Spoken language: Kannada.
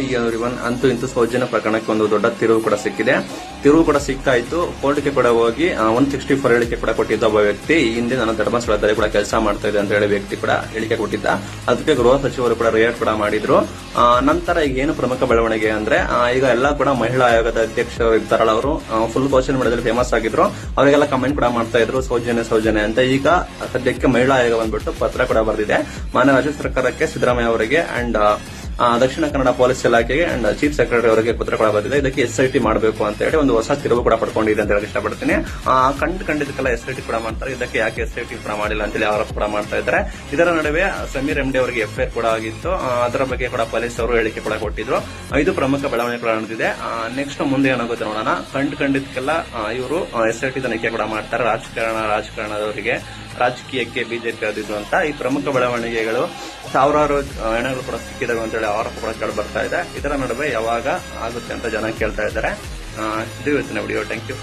ಇವನ್ ಅಂತೂ ಇಂತೂ ಸೌಜನ್ಯ ಪ್ರಕರಣಕ್ಕೆ ಒಂದು ದೊಡ್ಡ ತಿರುವು ಕೂಡ ಸಿಕ್ಕಿದೆ. ತಿರುವು ಕೂಡ ಸಿಗ್ತಾ ಇತ್ತು. ಕೋರ್ಟ್ಗೆ ಕೂಡ ಹೋಗಿ ಒನ್ ಸಿಕ್ಸ್ಟಿ ಫೋರ್ ಹೇಳಿಕೆ ಕೂಡ ಕೊಟ್ಟಿದ್ದ ಒಬ್ಬ ವ್ಯಕ್ತಿ. ಹಿಂದೆ ನಾನು ಧರ್ಮಸ್ಥಳದಲ್ಲಿ ಕೂಡ ಕೆಲಸ ಮಾಡ್ತಾ ಇದ್ದೆ ಅಂತ ಹೇಳಿ ವ್ಯಕ್ತಿ ಕೂಡ ಹೇಳಿಕೆ ಕೊಟ್ಟಿದ್ದ. ಅದಕ್ಕೆ ಗೃಹ ಸಚಿವರು ಕೂಡ ರಿಯಾಕ್ಟ್ ಕೂಡ ಮಾಡಿದ್ರು. ನಂತರ ಈಗ ಏನು ಪ್ರಮುಖ ಬೆಳವಣಿಗೆ ಅಂದ್ರೆ ಈಗ ಎಲ್ಲ ಕೂಡ ಮಹಿಳಾ ಆಯೋಗದ ಅಧ್ಯಕ್ಷರು ಇರ್ತಾರಲ್ಲ ಅವರು ಫುಲ್ ಸೋಷಿಯಲ್ ಮೀಡಿಯಾದಲ್ಲಿ ಫೇಮಸ್ ಆಗಿದ್ರು. ಅವರಿಗೆಲ್ಲ ಕಮೆಂಟ್ ಕೂಡ ಮಾಡ್ತಾ ಇದ್ರು, ಸೌಜನ್ಯ ಸೌಜನ್ಯ ಅಂತ. ಈಗ ಸದ್ಯಕ್ಕೆ ಮಹಿಳಾ ಆಯೋಗ ಬಂದ್ಬಿಟ್ಟು ಪತ್ರ ಕೂಡ ಬರೆದಿದೆ. ಮಾನ್ಯ ರಾಜ್ಯ ಸರ್ಕಾರಕ್ಕೆ ಸಿದ್ದರಾಮಯ್ಯ ಅವರಿಗೆ ಅಂಡ್ ದಕ್ಷಿಣ ಕನ್ನಡ ಪೊಲೀಸ್ ಇಲಾಖೆಗೆ ಅಂಡ್ ಚೀಫ್ ಸೆಕ್ರೆಟರಿ ಅವರಿಗೆ ಪತ್ರ ಕೂಡ ಬಂದಿದೆ. ಇದಕ್ಕೆ ಎಸ್ ಐ ಟಿ ಮಾಡಬೇಕು ಅಂತ ಹೇಳಿ ಒಂದು ಹೊಸ ತಿರುವು ಕೂಡ ಪಡ್ಕೊಂಡಿದೆ ಅಂತ ಹೇಳಕ್ ಇಷ್ಟಪಡ್ತೀನಿ. ಕಂಡು ಕಂಡಿದ್ದಕ್ಕೆಲ್ಲ ಎಸ್ ಐ ಟಿ ಕೂಡ ಮಾಡ್ತಾರೆ. ಇದಕ್ಕೆ ಯಾಕೆ ಎಸ್ ಐ ಟಿ ಕೂಡ ಮಾಡಿಲ್ಲ ಅಂತೇಳಿ ಆರೋಪ ಕೂಡ ಮಾಡ್ತಾ ಇದ್ದಾರೆ. ಇದರ ನಡುವೆ ಸಮೀರ್ ಎಂಡಿ ಅವರಿಗೆ ಎಫ್ ಕೂಡ ಆಗಿತ್ತು. ಅದರ ಬಗ್ಗೆ ಕೂಡ ಪೊಲೀಸ್ ಅವರು ಹೇಳಿಕೆ ಕೂಡ ಕೊಟ್ಟಿದ್ರು. ಇದು ಪ್ರಮುಖ ಬೆಳವಣಿಗೆ ಕೂಡ ನಡೆದಿದೆ ನೆಕ್ಸ್ಟ್ ಮುಂದೆ ಏನಾಗುತ್ತೆ ನೋಡೋಣ. ಕಂಡು ಕಂಡಿದ್ದಕ್ಕೆಲ್ಲ ಇವರು ಎಸ್ ಐ ಟಿ ತನಿಖೆ ಕೂಡ ಮಾಡ್ತಾರೆ. ರಾಜಕಾರಣ, ರಾಜಕಾರಣದವರಿಗೆ ರಾಜಕೀಯಕ್ಕೆ ಬಿಜೆಪಿ ಆದಿದ್ರು ಅಂತ. ಈ ಪ್ರಮುಖ ಬೆಳವಣಿಗೆಗಳು ಸಾವಿರಾರು ಹೆಣಗಳು ಕೂಡ ಸಿಕ್ಕಿದಾವೆ ಅಂತ ಹೇಳಿ ಆರೋಪ ಕೂಡ ಬರ್ತಾ ಇದೆ. ಇದರ ನಡುವೆ ಯಾವಾಗ ಆಗುತ್ತೆ ಅಂತ ಜನ ಕೇಳ್ತಾ ಇದ್ದಾರೆ. ಇದು ಇವತ್ತಿನ ವಿಡಿಯೋ ಥ್ಯಾಂಕ್ ಯು